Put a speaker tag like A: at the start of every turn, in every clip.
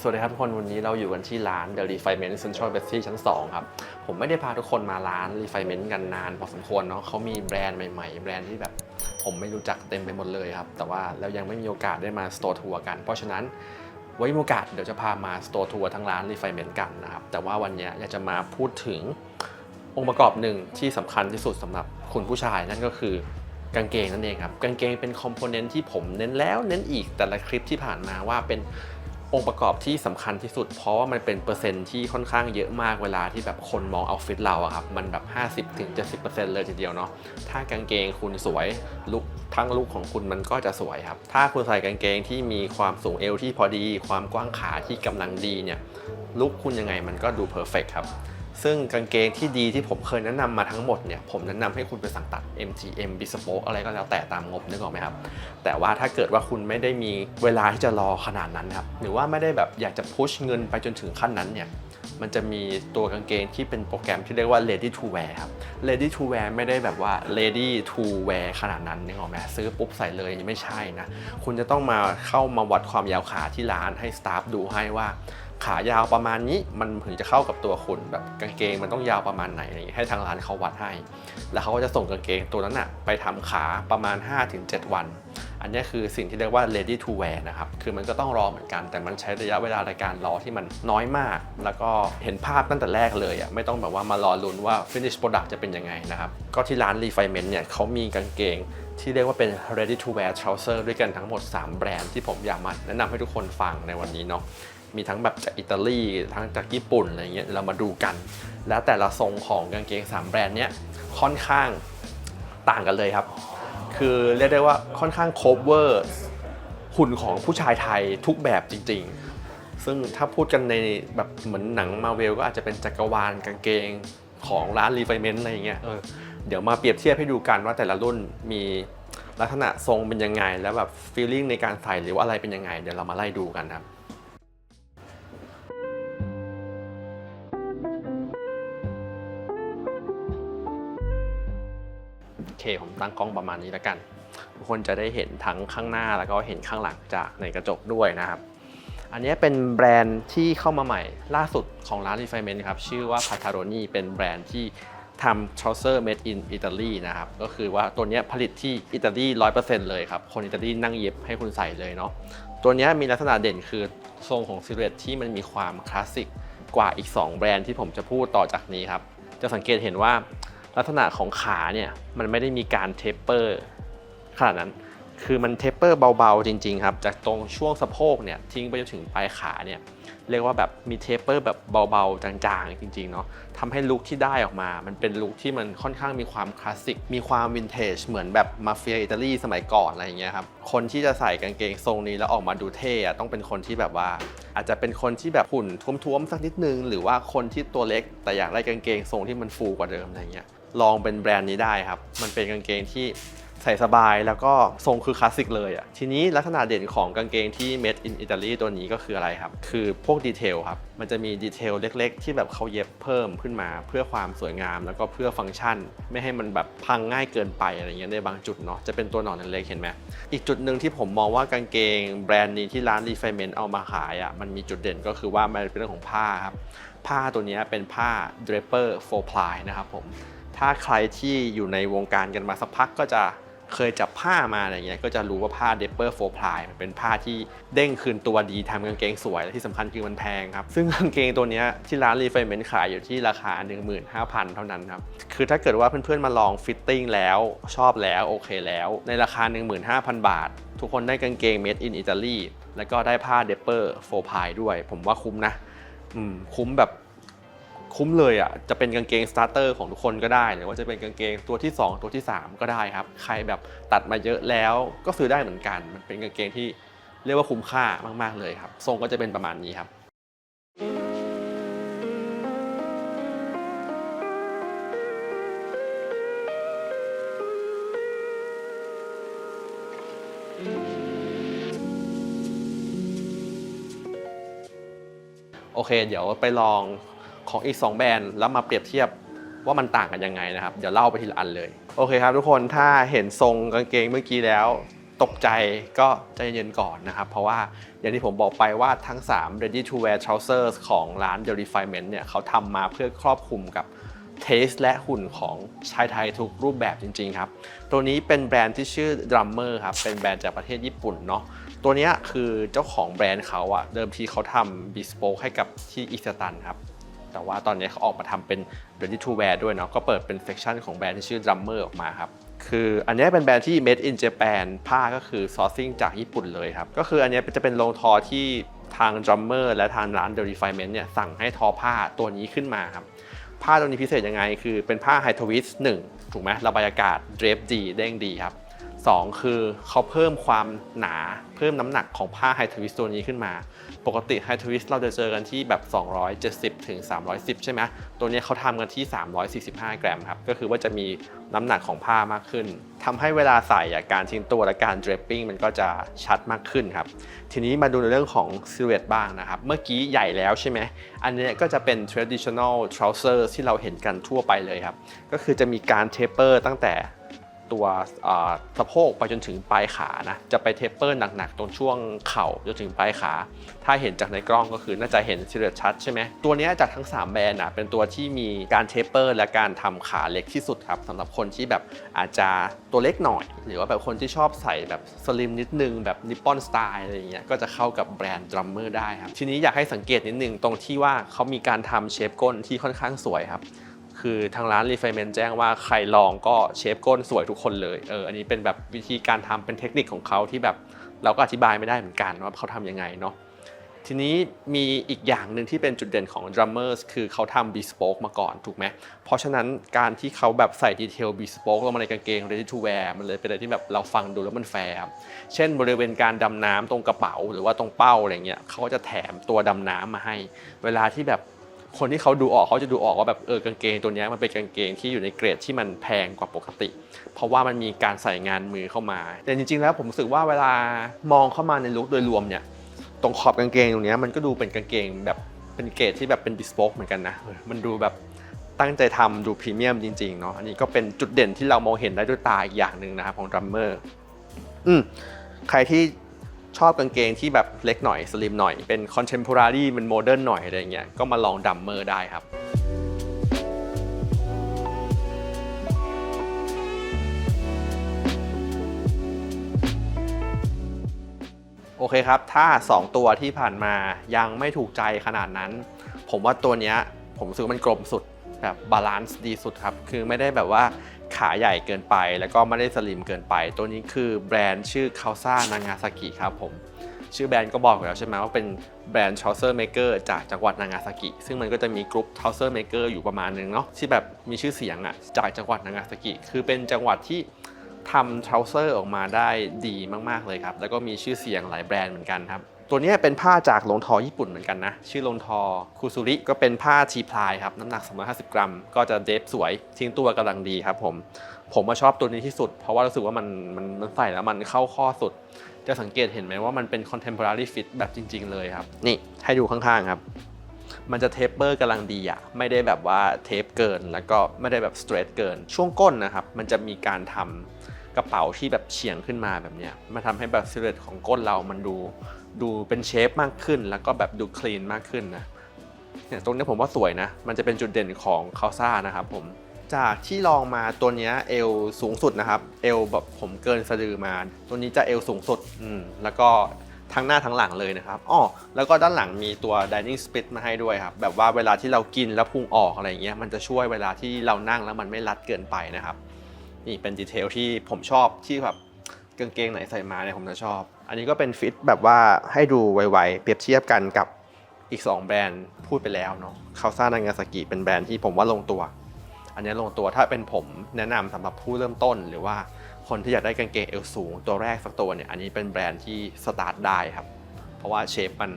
A: สวัสดีครับทุกคนวันนี้เราอยู่กันที่ร้าน The Refinement Central b e s t y ชั้น 2 ครับ ผมไม่ได้พาทุกคนมาร้าน Refinement กันนานพอสมควรเนาะเขามีแบรนด์ใหม่ๆ แบรนด์ที่แบบผมไม่รู้จักเต็มไปหมดเลยครับ แต่ว่าเรายังไม่มีโอกาสได้มา Store Tour กัน เพราะฉะนั้นไว้มีโอกาสเดี๋ยวจะพามา Store Tour ทั้งร้าน Refinement กันนะครับ แต่ว่าวันนี้อยากจะมาพูดถึงองค์ประกอบหนึ่งที่สำคัญที่สุดสำหรับคุณผู้ชายนั่นก็คือกางเกงนั่นเองครับกางเกงเป็นคอมโพเนนต์ที่ผมเน้นแล้วเน้นอีกแต่ละคลิปที่ผ่านมาว่าเป็น องค์ประกอบที่สำคัญที่สุด เพราะว่ามันเป็นเปอร์เซ็นต์ที่ค่อนข้างเยอะมากเวลาที่แบบคนมองเอาฟิตเราอะครับมันแบบ 50-70%เลยทีเดียวเนาะถ้ากางเกงคุณสวยลุกทั้งลุกของคุณมันก็จะสวยครับ ถ้าคุณใส่กางเกงที่มีความสูงเอวที่พอดี ความกว้างขาที่กำลังดีเนี่ยลุกคุณยังไงมันก็ดูเพอร์เฟกครับ ซึ่งกางเกงที่ดีที่ผมเคยแนะนำมาทั้งหมดเนี่ยผมแนะนำให้คุณไปสั่งตัด MTM Bespoke อะไรก็แล้วแต่ตามงบนึกออกไหมครับ แต่ว่าถ้าเกิดว่าคุณไม่ได้มีเวลาที่จะรอขนาดนั้นครับ หรือว่าไม่ได้แบบอยากจะพุชเงินไปจนถึงขั้นนั้นเนี่ยมันจะมีตัวกางเกงที่เป็นโปรแกรมที่เรียกว่า ready to wear ครับ ready to wear ไม่ได้แบบว่า ready to wear ขนาดนั้นนึกออกไหมซื้อปุ๊บใส่เลยไม่ใช่นะ คุณจะต้องมาเข้ามาวัดความยาวขาที่ร้านให้สตาฟดูให้ว่า ขายาวประมาณนี้มันถึงจะเข้ากับตัวคุณแบบกางเกงมันต้องยาวประมาณไหนอะไรอย่างเงี้ยให้ทางร้านเขาวัดให้ แล้วเขาก็จะส่งกางเกงตัวนั้นอะไปทำขาประมาณ 5-7 วัน อันนี้คือสิ่งที่เรียกว่า ready to wear นะครับ คือมันก็ต้องรอเหมือนกัน แต่มันใช้ระยะเวลาในการรอที่มันน้อยมาก แล้วก็เห็นภาพตั้งแต่แรกเลยอะไม่ต้องแบบว่ามารอลุ้นว่า finish product จะเป็นยังไงนะครับ ก็ที่ร้าน refinement เนี่ยเขามีกางเกงที่เรียกว่าเป็น ready to wear trouser ด้วยกันทั้งหมด 3 แบรนด์ที่ผมอยากมาแนะนำให้ทุกคนฟังในวันนี้เนาะ มีทั้งแบบจากอิตาลีทั้งจากญี่ปุ่นอะไรเงี้ยเรามาดูกัน แล้วแต่ละทรงของกางเกง3แบรนด์เนี้ยค่อนข้างต่างกันเลยครับ คือเรียกได้ว่าค่อนข้าง cover หุ่นของผู้ชายไทยทุกแบบจริง ๆ ซึ่งถ้าพูดกันในแบบเหมือนหนังมาเวลก็อาจจะเป็นจักรวาลกางเกงของร้านรีไฟเมนต์อะไรอย่างเงี้ยเออเดี๋ยวมาเปรียบเทียบให้ดูกันว่าแต่ละรุ่นมีลักษณะทรงเป็นยังไง แล้วแบบฟีลลิ่งในการใส่หรือว่าอะไรเป็นยังไง เดี๋ยวเรามาไล่ดูกันครับ ผมตั้งกล้องประมาณนี้แล้วกัน ทุกคนจะได้เห็นทั้งข้างหน้าแล้วก็เห็นข้างหลังจากในกระจกด้วยนะครับ อันนี้เป็นแบรนด์ที่เข้ามาใหม่ล่าสุดของร้าน Refinement ครับ ชื่อว่า p a t a r o n i เป็นแบรนด์ที่ทำ trouser made in Italy นะครับ ก็คือว่าตัวนี้ผลิตที่อิตาลี 100%เลยครับ คนอิตาลีนั่งเย็บให้คุณใส่เลยเนาะ ตัวนี้มีลักษณะเด่นคือทรงของซิลเอตที่มันมีความคลาสสิกกว่าอีก 2 แบรนด์ที่ผมจะพูดต่อจากนี้ครับ จะสังเกตเห็นว่า ลักษณะของขาเนี่ยมันไม่ได้มีการเทปเปอร์ขนาดนั้น คือมันเทปเปอร์เบาๆจริง ๆ ครับ จากตรงช่วงสะโพกเนี่ยทิ้งไปจนถึงปลายขาเนี่ยเรียกว่าแบบมีเทปเปอร์แบบเบาๆจางๆ จริงๆเนาะทำให้ลุคที่ได้ออกมา มันเป็นลุคที่มันค่อนข้างมีความคลาสสิก มีความวินเทจ เหมือนแบบมาเฟียอิตาลีสมัยก่อนอะไรอย่างเงี้ยครับ คนที่จะใส่กางเกงทรงนี้แล้วออกมาดูเท่อะต้องเป็นคนที่แบบว่า อาจจะเป็นคนที่แบบหุ่นท้วมๆสักนิดนึง หรือว่าคนที่ตัวเล็กแต่อยากได้กางเกงทรงที่มันฟูกว่าเดิมอะไรเงี้ย ลองเป็นแบรนด์นี้ได้ครับ มันเป็นกางเกงที่ใส่สบายแล้วก็ทรงคือคลาสสิกเลยอะ่ะ ทีนี้ลักษณะเด่นของกางเกงที่ made in Italy ตัวนี้ก็คืออะไรครับ คือพวกดีเทลครับ มันจะมีดีเทลเล็กๆ ที่แบบเขาเย็บเพิ่มขึ้นมา เพื่อความสวยงามแล้วก็เพื่อฟังก์ชัน ไม่ให้มันแบบพังง่ายเกินไปอะไรเงี้ยในบางจุดเนาะ จะเป็นตัวหนอนเล็กๆเห็นไหม อีกจุดหนึ่งที่ผมมองว่ากางเกงแบรนด์นี้ที่ร้าน Refinement เอามาขายอะ่ะ มันมีจุดเด่นก็คือว่ามันเป็นเรื่องของผ้าครับ ผ้าตัวนี้เป็นผ้า draper four ply นะครับผม ถ้าใครที่อยู่ในวงการกันมาสักพักก็จะเคยจับผ้ามาอะไรเงี้ยก็จะรู้ว่าผ้า draper four ply มันเป็นผ้าที่เด้งคืนตัวดีทำกางเกงสวย และที่สำคัญคือมันแพงครับ ซึ่งกางเกงตัวเนี้ยที่ร้าน refinement ขายอยู่ที่ราคา 15,000 เท่านั้นครับ คือถ้าเกิดว่าเพื่อนๆมาลองฟิตติ้งแล้วชอบแล้วโอเคแล้ว ในราคา 15,000 บาท ทุกคนได้กางเกง made in Italy แล้วก็ได้ผ้า draper four ply ด้วย ผมว่าคุ้มนะ อืมคุ้มแบบ คุ้มเลยอะจะเป็นกางเกงสตาร์เตอร์ของทุกคนก็ได้ หรือว่าจะเป็นกางเกงตัวที่ 2 ตัวที่ 3 ก็ได้ครับ ใครแบบตัดมาเยอะแล้วก็ซื้อได้เหมือนกัน มันเป็นกางเกงที่เรียกว่าคุ้มค่ามาก ๆเลยครับ ทรงก็จะเป็นประมาณนี้ครับโอเค เดี๋ยวไปลอง ของอีก 2 แบรนด์แล้วมาเปรียบเทียบว่ามันต่างกันยังไงนะครับ เดี๋ยวเล่าไปทีละอันเลย โอเคครับทุกคนถ้าเห็นทรงกางเกงเมื่อกี้แล้ว ตกใจก็ใจเย็นก่อนนะครับ เพราะว่าอย่างที่ผมบอกไปว่าทั้ง 3 ready to wear trousers ของร้าน The Refinement เนี่ยเขาทำมาเพื่อครอบคลุมกับเทสและหุ่นของชายไทยทุกรูปแบบจริงๆครับ ตัวนี้เป็นแบรนด์ที่ชื่อ Drummer ครับ เป็นแบรนด์จากประเทศญี่ปุ่นเนาะ ตัวนี้คือเจ้าของแบรนด์เขาอะเดิมทีเขาทำ bespoke ให้กับที่อิสตันครับ แต่ว่าตอนนี้เขาออกมาทำเป็น ready to wear ด้วยเนาะก็เปิดเป็นเซ c ชันของแบรนด์ที่ชื่อ Drummer ออกมาครับคืออันนี้เป็นแบรนด์ที่ made in Japan ผ้าก็คือ sourcing จากญี่ปุ่นเลยครับ ก็คืออันนี้จะเป็นโรงทอที่ทาง Drummer และทางร้าน The Refinement เนี่ยสั่งให้ทอผ้าตัวนี้ขึ้นมาครับ ผ้าตัวนี้พิเศษยังไง คือเป็นผ้าไฮทวิสหนึ่งถูกไหมระบายอากาศเดรฟดีเด้งดีครับ สองคือเขาเพิ่มความหนาเพิ่มน้ำหนักของผ้าไฮทวิสตัวนี้ขึ้นมา ปกติไฮทวิสเราจะเจอกันที่แบบ 270ถึง310 ใช่ไหมตัวนี้เขาทำกันที่ 345 กรัมครับ ก็คือว่าจะมีน้ำหนักของผ้ามากขึ้นทำให้เวลาใส่การทิ้งตัวและการเดรปปิ้งมันก็จะชัดมากขึ้นครับ ทีนี้มาดูในเรื่องของซิลูเอตบ้างนะครับ เมื่อกี้ใหญ่แล้วใช่ไหมอันนี้ก็จะเป็น traditional trouser ที่เราเห็นกันทั่วไปเลยครับ ก็คือจะมีการเทปเปอร์ตั้งแต่ ตัวสะโพกไปจนถึงปลายขานะจะไปเทปเปอร์หนักๆ ตรงช่วงเข่าจนถึงปลายขา ถ้าเห็นจากในกล้องก็คือน่าจะเห็นซิเอตชัดใช่ไหมตัวนี้จากทั้ง 3 แบรนด์นะเป็นตัวที่มีการเทปเปอร์ และการทำขาเล็กที่สุดครับสำหรับคนที่แบบอาจจะตัวเล็กหน่อย หรือว่าแบบคนที่ชอบใส่แบบสลิมนิดนึงแบบนิปปอนสไตล์อะไรอย่างเงี้ยก็จะเข้ากับแบรนด์ดรัมเมอร์ได้ครับทีนี้อยากให้สังเกตนิดนึงตรงที่ว่าเขามีการทำเชฟก้นที่ค่อนข้างสวยครับ คือทางร้าน Refinement แจ้งว่าใครลองก็เชฟก้นสวยทุกคนเลยเอออันนี้เป็นแบบวิธีการทำเป็นเทคนิคของเขาที่แบบเราก็อธิบายไม่ได้เหมือนกันว่าเขาทำยังไงเนาะทีนี้มีอีกอย่างหนึ่งที่เป็นจุดเด่นของ drummers คือเขาทำ bespoke มาก่อนถูกไหม เพราะฉะนั้นการที่เขาแบบใส่ดีเทล bespoke ลงมาในกางเกง ready to wear มันเลยเป็นอะไรที่แบบเราฟังดูแล้วมันแฟร์เช่นบริเวณการดำน้ำตรงกระเป๋าหรือว่าตรงเป้าอะไรเงี้ยเขาก็จะแถมตัวดำน้ำมาให้ เวลาที่แบบ คนที่เขาดูออกเขาจะดูออกว่าแบบเออกางเกงตัวนี้มันเป็นกางเกงที่อยู่ในเกรดที่มันแพงกว่าปกติ เพราะว่ามันมีการใส่งานมือเข้ามา แต่จริง ๆ แล้วผมรู้สึกว่าเวลามองเข้ามาในลุคโดยรวมเนี่ยตรงขอบกางเกงตรงนี้มันก็ดูเป็นกางเกงแบบเป็นเกรดที่แบบเป็นบิสโ k กเหมือนกันนะมันดูแบบตั้งใจทำดูพรีเมียมจริงๆเนาะอันนี้ก็เป็นจุดเด่นที่เรามองเห็นได้ด้วยตาอีกอย่างหนึ่งนะครับของดัมเมอร์อืมใครที่ ชอบกางเกงที่แบบเล็กหน่อยสลิมหน่อย เป็นคอนเทม p o r a r y เป็นโมเดิร์นหน่อยอะไรเงี้ยก็มาลองดัมเมอร์ได้ครับโอเคครับ ถ้า 2 ตัวที่ผ่านมายังไม่ถูกใจขนาดนั้น ผมว่าตัวเนี้ยผมรู้สึกว่ามันกลมสุดแบบบาลานซ์ดีสุดครับ คือไม่ได้แบบว่า ขาใหญ่เกินไป แล้วก็ไม่ได้สลิมเกินไป ตัวนี้คือแบรนด์ชื่อคาซ่านางาซากิครับผมชื่อแบรนด์ก็บอกอยู่แล้วใช่ไหมว่าเป็นแบรนด์ท r เซอร์เมเกอร์จากจังหวัดนางาซากิ ซึ่งมันก็จะมีกลุ่มท r เซอร์เมเกอร์อยู่ประมาณนึงเนาะที่แบบมีชื่อเสียงอะจากจังหวัดนางาซากิ คือเป็นจังหวัดที่ทำทราวเซอร์ออกมาได้ดีมาก ๆ เลยครับ แล้วก็มีชื่อเสียงหลายแบรนด์เหมือนกันครับ ตัวนี้เป็นผ้าจากโรงทอญี่ปุ่นเหมือนกันนะ ชื่อโรงทอคูซูริก็เป็นผ้าทีพลายครับ น้ำหนัก 250 กรัม ก็จะเดฟสวย ทิ้งตัวกำลังดีครับผม ผมมาชอบตัวนี้ที่สุด เพราะว่ารู้สึกว่ามันมันมันใส่แล้วมันเข้าข้อสุด จะสังเกตเห็นไหมว่ามันเป็น contemporary fit แบบจริง ๆ เลยครับ นี่ให้ดูข้างๆครับ มันจะเทปเปอร์กำลังดีอะไม่ได้แบบว่าเทปเกิน แล้วก็ไม่ได้แบบสเตรทเกิน ช่วงก้นนะครับ มันจะมีการทำ กระเป๋าที่แบบเฉียงขึ้นมาแบบเนี้ยมาทำให้แบบซิลเลตของก้นเรามันดูดูเป็นเชฟมากขึ้น แล้วก็แบบดูคลีนมากขึ้นนะเนี่ยตรงนี้ผมว่าสวยนะ มันจะเป็นจุดเด่นของคาซ่านะครับผมจากที่ลองมาตัวนี้เอวสูงสุดนะครับ เอวแบบผมเกินสะดือมา ตัวนี้จะเอวสูงสุดอืมแล้วก็ทั้งหน้าทั้งหลังเลยนะครับอ๋อแล้วก็ด้านหลังมีตัว dining split มาให้ด้วยครับ แบบว่าเวลาที่เรากินแล้วพุงออกอะไรเงี้ย มันจะช่วยเวลาที่เรานั่งแล้วมันไม่รัดเกินไปนะครับ นี่เป็นดีเทลที่ผมชอบที่แบบกางเกงไหนใส่มาเนี่ยผมจะชอบ อันนี้ก็เป็นฟิตแบบว่าให้ดูไวๆ เปรียบเทียบกันกับอีก 2 แบรนด์พูดไปแล้วเนาะคาซ่านางาซากิเป็นแบรนด์ที่ผมว่าลงตัว อันนี้ลงตัวถ้าเป็นผมแนะนำสำหรับผู้เริ่มต้น หรือว่าคนที่อยากได้กางเกงเอวสูง ตัวแรกสักตัวเนี่ยอันนี้เป็นแบรนด์ที่สตาร์ทได้ครับ เพราะว่าเชฟมัน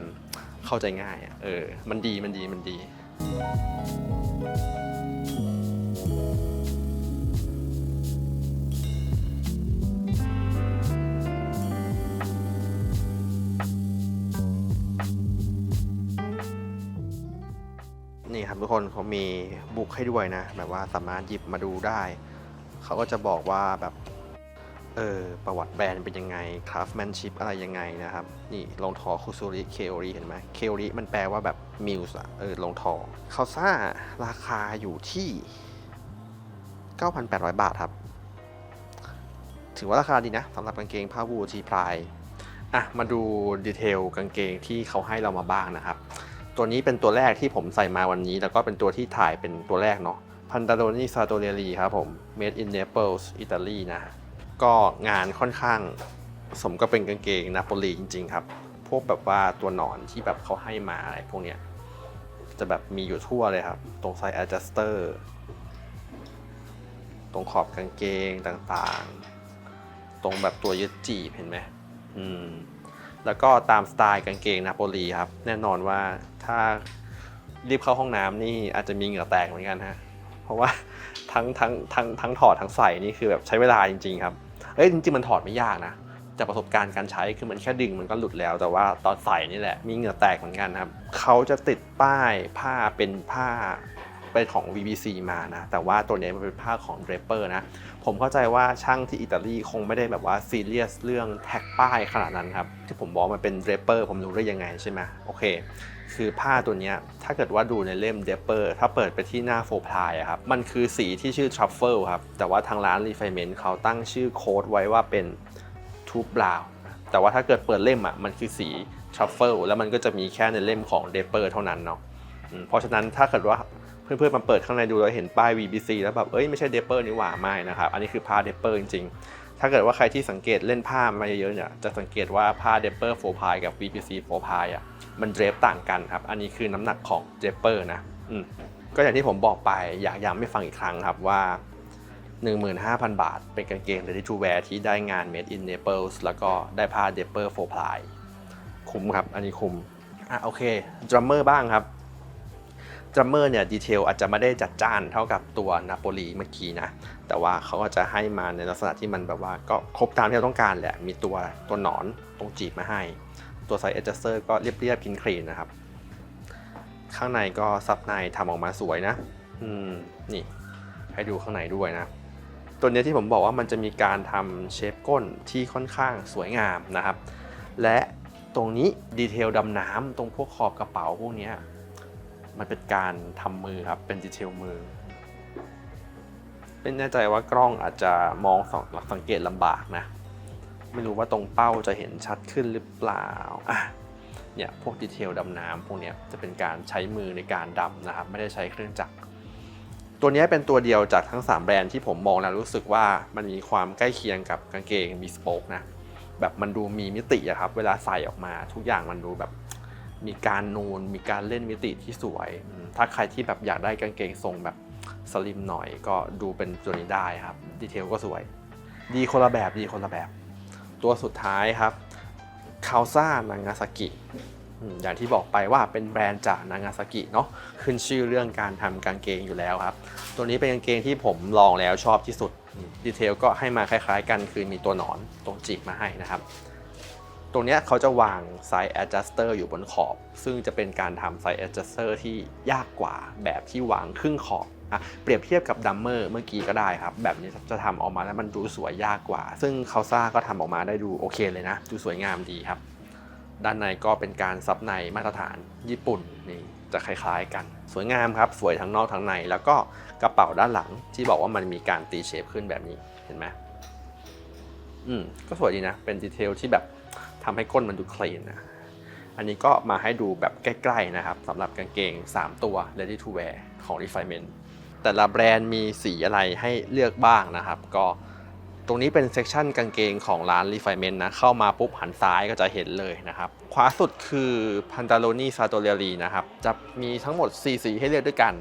A: เข้าใจง่ายเออมันดีมันดีมันดีนี่ค กคนเขามีบุ๊กให้ด้วยนะ แบบว่าสามารถหยิบมาดูได้ เขาก็จะบอกว่าแบบเออประวัติแบรนด์เป็นยังไงคราฟแมนชิพอะไรยังไงนะครับ นี่รองทอคุซูริเคโอริเห็นไหมเคโอริมันแปลว่าแบบมิวส์อะเออรองทอคาซ่าราคาอยู่ที่ 9,800 บาทครับ ถือว่าราคาดีนะสำหรับกางเกงผ้าวูทีพลายอะ มาดูดีเทลกางเกงที่เขาให้เรามาบ้างนะครับ ตัวนี้เป็นตัวแรกที่ผมใส่มาวันนี้ แล้วก็เป็นตัวที่ถ่ายเป็นตัวแรกเนาะพันตาโ o นีซาโตเรลีครับผม made in Naples อิตาลีนะก็งานค่อนข้างสมก็เป็นกางเกงนาโปลีจริงๆครับ พวกแบบว่าตัวหนอนที่แบบเขาให้มาอะไรพวกเนี้ยจะแบบมีอยู่ทั่วเลยครับ ตรงไซส์ adjuster ตรงขอบกางเกงต่างๆ ตรงแบบตัวยึดจีบเห็นไหมอืม แล้วก็ตามสไตล์กางเกงนาโปลีครับ แน่นอนว่า ถ้ารีบเข้าห้องน้ำนี่อาจจะมีเหงื่อแตกเหมือนกันฮะ เพราะว่าทั้งทั้งทั้งทั้งถอดทั้งใส่นี่คือแบบใช้เวลาจริงๆครับ เอ้ยจริงๆมันถอดไม่ยากนะ จากประสบการณ์การใช้คือมันแค่ดึงมันก็หลุดแล้ว แต่ว่าตอนใส่นี่แหละมีเหงื่อแตกเหมือนกันครับเขาจะติดป้ายผ้าเป็นผ้าเป็นของ VBC มานะ แต่ว่าตัวนี้มันเป็นผ้าของ Draper นะ ผมเข้าใจว่าช่างที่อิตาลีคงไม่ได้แบบว่าซีเรียสเรื่องแท็กป้ายขนาดนั้นครับ ที่ผมบอกมันเป็น Draper ผมรู้ได้ยังไงใช่ไหมโอเค คือผ้าตัวนี้ถ้าเกิดว่าดูในเล่ม Draper ถ้าเปิดไปที่หน้าโฟพลายครับมันคือสีที่ชื่อ Truffle ครับแต่ว่าทางร้าน Refinement เขาตั้งชื่อโค้ดไว้ว่าเป็นทูบราวแต่ว่าถ้าเกิดเปิดเล่มอะมันคือสีทรัฟเฟิลแล้วมันก็จะมีแค่ในเล่มของเดเปอร์เท่านั้นเนาะเพราะฉะนั้นถ้าเกิดว่าเพื่อนๆมาเปิดข้างในดูแล้วเห็นป้าย VBC แล้วแบบเอ้ยไม่ใช่เดเปอร์นี่หว่าไม่นะครับอันนี้คือผ้าเดเปอร์จริงๆ ถ้าเกิดว่าใครที่สังเกตเล่นผ้ามาเยอะๆเนี่ยจะสังเกตว่าผ้าเดเปอร์โฟพายกับ VBC โฟพายอะมันเดรฟต่างกันครับ อันนี้คือน้ำหนักของเดเปอร์นะอืมก็อย่างที่ผมบอกไปอยากย้ำไม่ฟังอีกครั้งครับว่า 15,000 บาท เป็นกางเกง ready to wear ที่ได้งาน made in Naples แล้วก็ได้ผ้า d e p e r f o r ply คุ้มครับ อันนี้คุ้มอะโอเค drummer บ้างครับ drummer เนี่ยดีเทลอาจจะไม่ได้จัดจ้านเท่ากับตัวนาโปลีเมื่อกี้นะ แต่ว่าเขาก็จะให้มาในลักษณะที่มันแบบว่าก็ครบตามที่เราต้องการแหละ มีตัวตัวหนอนตรงจีบมาให้ ตัวไซส์ adjuster ก็เรียบๆพินคลีนนะครับ ข้างในก็ซับในทำออกมาสวยนะ อืม นี่ ให้ดูข้างในด้วยนะ ตัวเนี้ยที่ผมบอกว่ามันจะมีการทำเชฟก้นที่ค่อนข้างสวยงามนะครับ และตรงนี้ดีเทลดำน้ำตรงพวกขอบกระเป๋าพวกนี้ มันเป็นการทำมือครับ เป็นดีเทลมือ เป็นแน่ใจว่ากล้องอาจจะมองสองสังเกตลำบากนะ ไม่รู้ว่าตรงเป้าจะเห็นชัดขึ้นหรือเปล่าอะเนี่ยพวกดีเทลดำน้ำพวกนี้จะเป็นการใช้มือในการดำนะครับ ไม่ได้ใช้เครื่องจักร ตัวนี้เป็นตัวเดียวจากทั้ง 3 แบรนด์ที่ผมมองแล้วรู้สึกว่ามันมีความใกล้เคียงกับกางเกงมีสโป๊กนะ แบบมันดูมีมิติอะครับ เวลาใส่ออกมาทุกอย่างมันดูแบบ มีการนูน มีการเล่นมิติที่สวย ถ้าใครที่แบบอยากได้กางเกงทรงแบบสลิมหน่อยก็ดูเป็นตัวนี้ได้ครับ ดีเทลก็สวย ดีคนละแบบดีคนละแบบ ตัวสุดท้ายครับคาซ่านางาซากิอย่างที่บอกไปว่าเป็นแบรนด์จากนางาซากิเนาะขึ้นชื่อเรื่องการทำกางเกงอยู่แล้วครับ ตัวนี้เป็นกางเกงที่ผมลองแล้วชอบที่สุดดีเทลก็ให้มาคล้ายๆ กันคือมีตัวหนอนตรงจีบมาให้นะครับ ตรงนี้เขาจะวางไซส์ adjuster อยู่บนขอบ ซึ่งจะเป็นการทำไซส์ adjuster ที่ยากกว่าแบบที่วางครึ่งขอบอะเปรียบเทียบกับดัมเมอร์เมื่อกี้ก็ได้ครับ แบบนี้จะทำออกมาแล้วมันดูสวยยากกว่า ซึ่งเขาซ่าก็ทำออกมาได้ดูโอเคเลยนะ ดูสวยงามดีครับ ด้านในก็เป็นการซับในมาตรฐานญี่ปุ่นนี่จะคล้ายๆกัน สวยงามครับ สวยทั้งนอกทั้งใน แล้วก็กระเป๋าด้านหลังที่บอกว่ามันมีการตีเชฟขึ้นแบบนี้เห็นไหมอืมก็สวยดีนะ เป็นดีเทลที่แบบ ทำให้ก้นมันดูคลีนนะอันนี้ก็มาให้ดูแบบใกล้ๆนะครับสำหรับกางเกง 3 ตัว ready to wear ของ Refinement แต่ละแบรนด์มีสีอะไรให้เลือกบ้างนะครับ ก็ตรงนี้เป็นเซกชันกางเกงของร้าน Refinement นะ เข้ามาปุ๊บหันซ้ายก็จะเห็นเลยนะครับ ขวาสุดคือ Pantaloni Sartoriali นะครับ จะมีทั้งหมด 4 สีให้เลือกด้วยกัน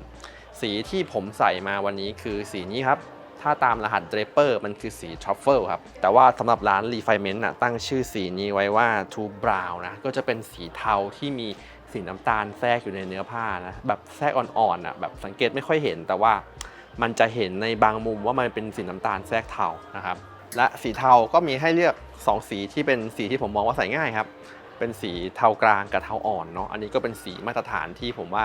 A: สีที่ผมใส่มาวันนี้คือสีนี้ครับ ถ้าตามรหัส Draper มันคือสี Truffle ครับ แต่ว่าสำหรับร้าน Refinement นะตั้งชื่อสีนี้ไว้ว่า True Brown นะ ก็จะเป็นสีเทาที่มีสีน้ำตาลแทรกอยู่ในเนื้อผ้านะ แบบแทรกอ่อนๆอะแบบสังเกตไม่ค่อยเห็น แต่ว่ามันจะเห็นในบางมุมว่ามันเป็นสีน้ำตาลแทรกเทานะครับ และสีเทาก็มีให้เลือก 2 สีที่เป็นสีที่ผมมองว่าใส่ง่ายครับ เป็นสีเทากลางกับเทาอ่อนเนาะ อันนี้ก็เป็นสีมาตรฐานที่ผมว่า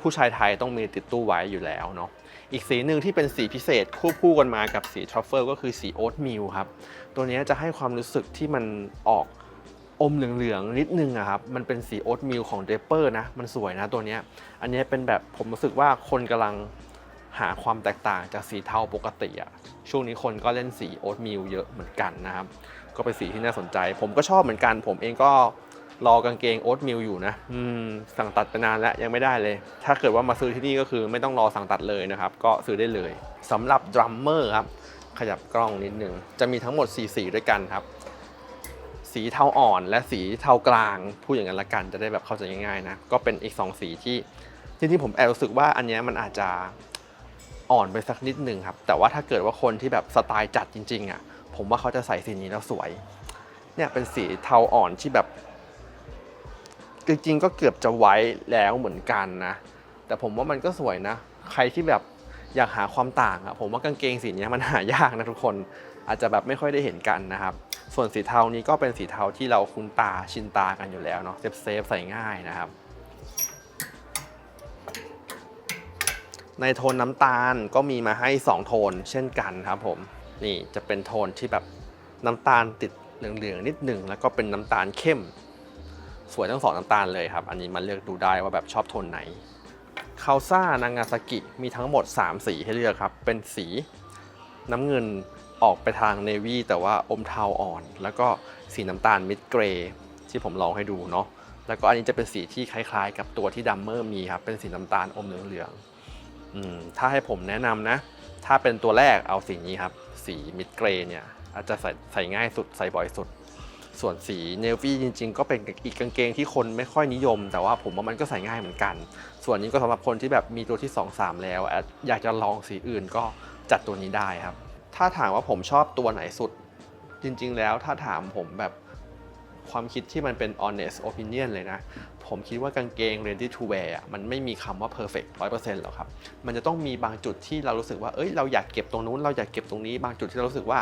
A: ผู้ชายไทยต้องมีติดตู้ไว้อยู่แล้วเนาะ อีกสีหนึ่งที่เป็นสีพิเศษควบคู่กันมากับสีทรัฟเฟิลก็คือสีโอ๊ตมิลครับ ตัวนี้จะให้ความรู้สึกที่มันออกอมเหลืองๆนิดนึงอะครับ มันเป็นสีโอ๊ตมิลของเดปเปอร์นะ มันสวยนะตัวนี้ อันนี้เป็นแบบผมรู้สึกว่าคนกำลังหาความแตกต่างจากสีเทาปกติอะช่วงนี้คนก็เล่นสีโอ๊ตมิลเยอะเหมือนกันนะครับ ก็เป็นสีที่น่าสนใจ ผมก็ชอบเหมือนกัน ผมเองก็ รอกางเกงโอ๊ตมิลอยู่นะอืมสั่งตัดไปนานแล้วยังไม่ได้เลย ถ้าเกิดว่ามาซื้อที่นี่ก็คือไม่ต้องรอสั่งตัดเลยนะครับ ก็ซื้อได้เลยสำหรับดรัมเมอร์ครับ ขยับกล้องนิดนึง จะมีทั้งหมด4สีด้วยกันครับ สีเทาอ่อนและสีเทากลางพูดอย่างนั้นละกันจะได้แบบเข้าใจง่ายๆนะ ก็เป็นอีก 2 สีที่จริงๆผมแอบรู้สึกว่าอันเนี้ยมันอาจจะอ่อนไปสักนิดหนึ่งครับ แต่ว่าถ้าเกิดว่าคนที่แบบสไตล์จัดจริงๆอะผมว่าเขาจะใส่สีนี้แล้วสวยเนี่ยเป็นสีเทาอ่อนที่แบบ จริงๆก็เกือบจะไว้แล้วเหมือนกันนะ แต่ผมว่ามันก็สวยนะ ใครที่แบบอยากหาความต่างอะผมว่ากางเกงสีนี้มันหายากนะทุกคนอาจจะแบบไม่ค่อยได้เห็นกันนะครับ ส่วนสีเทานี้ก็เป็นสีเทาที่เราคุ้นตาชินตากันอยู่แล้วเนาะเซฟเซฟใส่ง่ายนะครับ ในโทนน้ำตาลก็มีมาให้ 2 โทนเช่นกันครับผมนี่จะเป็นโทนที่แบบน้ำตาลติดเหลืองๆนิดหนึ่งแล้วก็เป็นน้ำตาลเข้ม สวยทั้งสองน้ำตาลเลยครับ อันนี้มาเลือกดูได้ว่าแบบชอบโทนไหนคาซ่านางาซากิมีทั้งหมด 3 สีให้เลือกครับ เป็นสีน้ำเงินออกไปทางเนวี่แต่ว่าอมเทาอ่อน แล้วก็สีน้ำตาลมิดเกรย์ที่ผมลองให้ดูเนาะแล้วก็อันนี้จะเป็นสีที่คล้ายๆ กับตัวที่ดัมเมอร์มีครับ เป็นสีน้ำตาลอมเหลืองๆอืมถ้าให้ผมแนะนำนะ ถ้าเป็นตัวแรกเอาสีนี้ครับ สีมิดเกรย์เนี่ยอาจจะใส่ใส่ง่ายสุดใส่บ่อยสุด ส่วนสีเนวี่จริง ๆ ก็เป็นอีกกางเกงที่คนไม่ค่อยนิยม แต่ว่าผมว่ามันก็ใส่ง่ายเหมือนกัน ส่วนนี้ก็สำหรับคนที่แบบมีตัวที่ 2 3 แล้ว อยากจะลองสีอื่นก็จัดตัวนี้ได้ครับ ถ้าถามว่าผมชอบตัวไหนสุด จริง ๆ แล้วถ้าถามผมแบบความคิดที่มันเป็น honest opinion เลยนะ ผมคิดว่ากางเกง ready to wear มันไม่มีคำว่า perfect 100%หรอกครับ มันจะต้องมีบางจุดที่เรารู้สึกว่า เอ้ย เราอยากเก็บตรงนู้น เราอยากเก็บตรงนี้ บางจุดที่เรารู้สึกว่า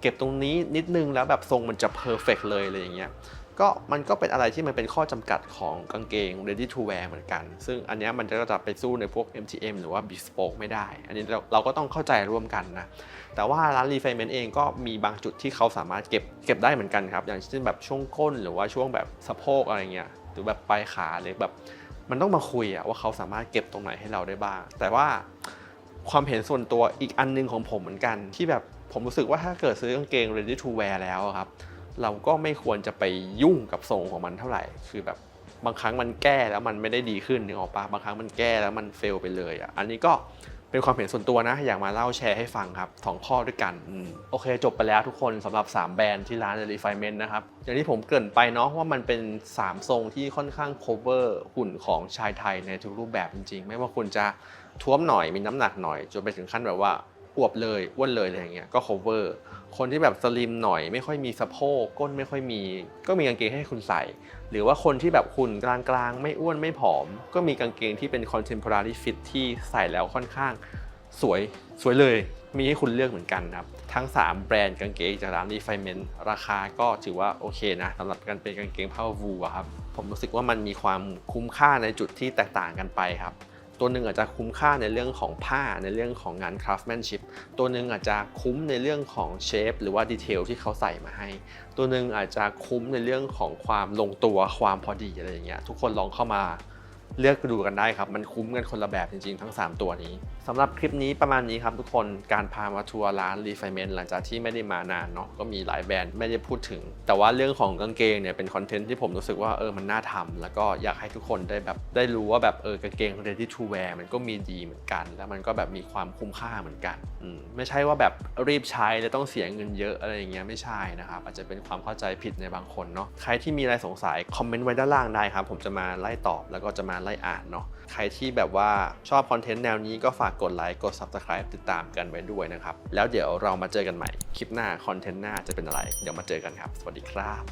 A: เก็บตรงนี้นิดนึงแล้วแบบทรงมันจะ perfect เลยอะไรอย่างเงี้ยก็มันก็เป็นอะไรที่มันเป็นข้อจำกัดของกางเกง ready to wear เหมือนกัน ซึ่งอันเนี้ยมันก็จะไปสู้ในพวก MTM หรือว่า bespoke ไม่ได้ อันนี้เราก็ต้องเข้าใจร่วมกันนะ แต่ว่าร้าน refinement เองก็มีบางจุดที่เขาสามารถเก็บเก็บได้เหมือนกันครับ อย่างเช่นแบบช่วงก้นหรือว่าช่วงแบบสะโพกอะไรเงี้ย หรือแบบปลายขาหรือแบบ มันต้องมาคุยอะว่าเขาสามารถเก็บตรงไหนให้เราได้บ้าง แต่ว่าความเห็นส่วนตัวอีกอันหนึงของผมเหมือนกันที่แบบ ผมรู้สึกว่าถ้าเกิดซื้อกางเกง ready to wear แล้วอะครับ เราก็ไม่ควรจะไปยุ่งกับทรงของมันเท่าไหร่ คือแบบบางครั้งมันแก้แล้วมันไม่ได้ดีขึ้นนึกออกปะบางครั้งมันแก้แล้วมันเฟลไปเลยอะอันนี้ก็เป็นความเห็นส่วนตัวนะ อยากมาเล่าแชร์ให้ฟังครับสองข้อด้วยกันอืมโอเค จบไปแล้วทุกคนสำหรับ 3 แบรนด์ที่ร้าน Refinement นะครับ อย่างที่ผมเกริ่นไปเนาะว่ามันเป็น 3 ทรงที่ค่อนข้าง cover หุ่นของชายไทยในทุกรูปแบบจริง ๆ ไม่ว่าคุณจะท้วมหน่อยมีน้ำหนักหน่อย จนไปถึงขั้นแบบว่า อวบเลยอ้วนเลยอะไรอย่างเงี้ยก็ cover คนที่แบบสลิมหน่อยไม่ค่อยมีสะโพกก้นไม่ค่อยมี ก็มีกางเกงให้คุณใส่ หรือว่าคนที่แบบหุ่นกลางๆ ไม่อ้วนไม่ผอม ก็มีกางเกงที่เป็น contemporary fit ที่ใส่แล้วค่อนข้างสวยสวยเลยมีให้คุณเลือกเหมือนกันครับ ทั้ง 3 แบรนด์กางเกงจากร้าน Refinement ราคาก็ถือว่าโอเคนะสำหรับการเป็นกางเกง Power w o o อะครับ ผมรู้สึกว่ามันมีความคุ้มค่าในจุดที่แตกต่างกันไปครับ ตัวหนึ่งอาจจะคุ้มค่าในเรื่องของผ้าในเรื่องของงาน craftsmanship ตัวหนึ่งอาจจะคุ้มในเรื่องของเชฟหรือว่าดีเทลที่เขาใส่มาให้ ตัวหนึ่งอาจจะคุ้มในเรื่องของความลงตัวความพอดีอะไรอย่างเงี้ยทุกคนลองเข้ามา เลือกดูกันได้ครับ มันคุ้มกันคนละแบบจริงๆ ทั้ง 3 ตัวนี้สำหรับคลิปนี้ประมาณนี้ครับทุกคนการพามาทัวร์ร้าน Refinement หลังจากที่ไม่ได้มานานเนาะก็มีหลายแบรนด์ไม่ได้พูดถึง แต่ว่าเรื่องของกางเกงเนี่ยเป็นคอนเทนต์ที่ผมรู้สึกว่าเออมันน่าทำแล้วก็อยากให้ทุกคนได้แบบได้รู้ว่าแบบเออกางเกง ready to wear มันก็มีดีเหมือนกัน แล้วมันก็แบบมีความคุ้มค่าเหมือนกันอืมไม่ใช่ว่าแบบรีบใช้แล้วต้องเสียเงินเยอะอะไรอย่างเงี้ยไม่ใช่นะครับอาจจะเป็นความเข้าใจผิดในบางคนเนาะใครที่มีอะไรสงสัยคอมเมนต์ไว้ด้านล่างได้ครับผมจะมาไล่ตอบแล้วก็จะมาไล่อ่านเนาะใครที่แบบว่าชอบคอนเทนต์แนวนี้ก็ฝากกดไลค์กด subscribe ติดตามกันไว้ด้วยนะครับ แล้วเดี๋ยวเรามาเจอกันใหม่ คลิปหน้าคอนเทนต์หน้าจะเป็นอะไร เดี๋ยวมาเจอกันครับ สวัสดีครับ